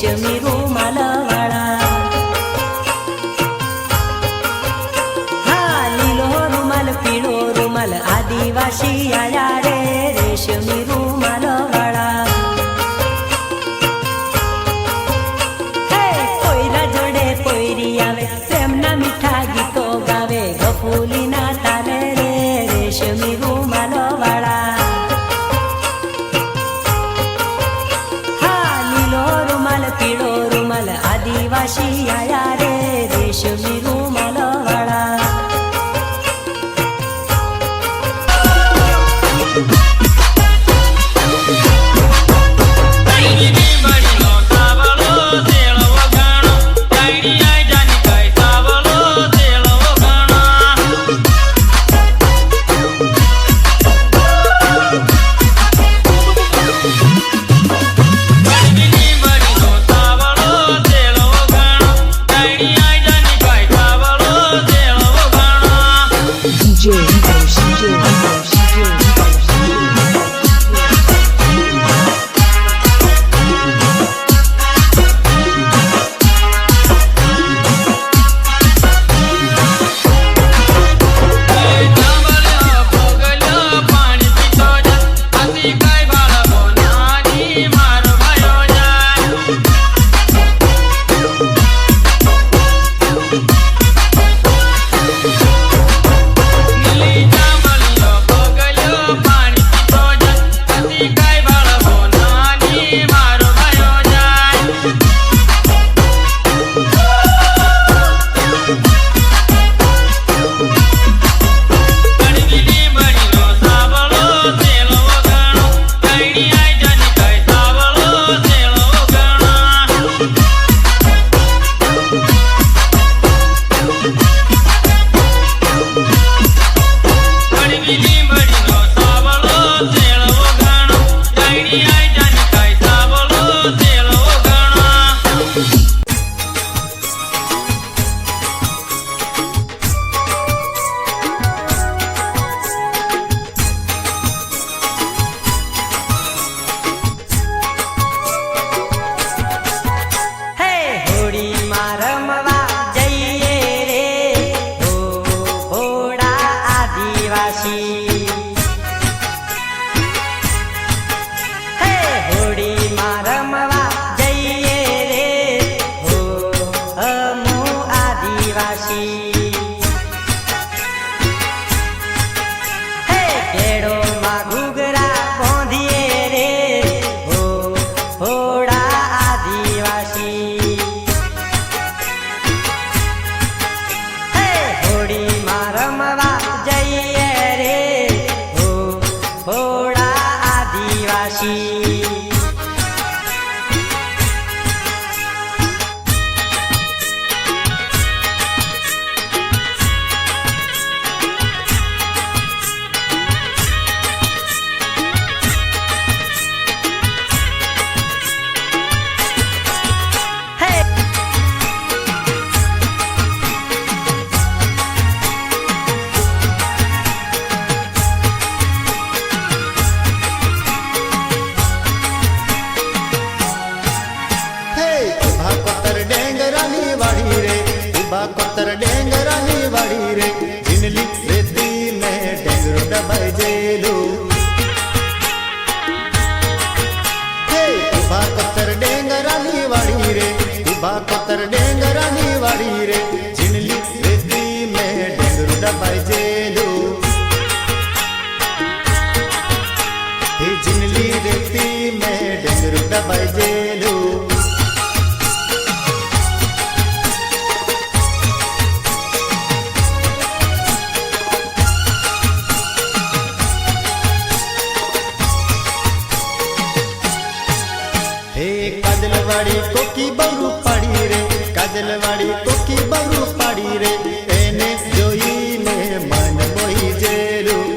रेशमी रुमाला वाला she's ખાતર ડેંગરાની વાડી રે. જીનલી રેતી ને ડેંગરો દબાઈ જેલું તોકી બરું પાડી રે કાજલ વાળી તોકી બરું પાડી રે, એને જોઈને મન મોહી જેરું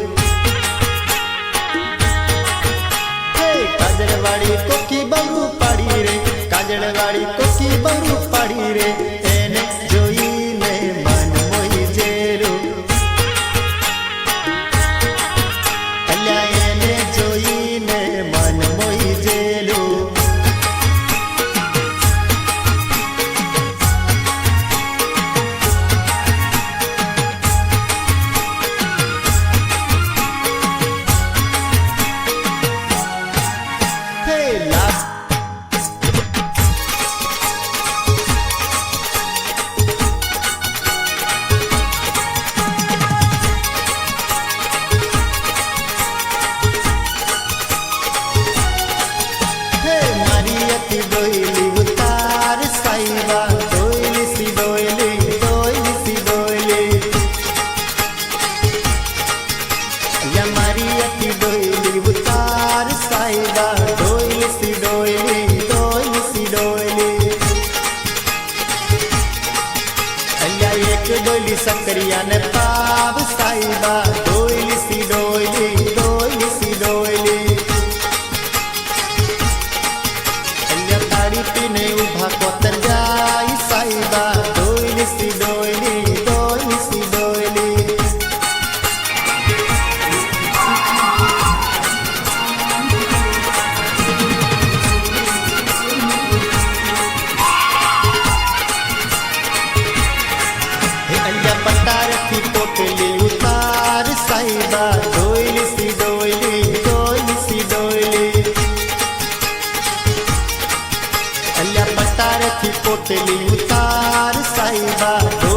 કાજલ વાળી તોકી બરું પાડી રે કાજલ વાળી સાઈબા ડોયલી સી ડોયલી ડોયલી સી ડોયલી અલ્યા એક ડોયલી સકરિયાને પાવ સાઈબા सारथी पोटली उतार साईबा.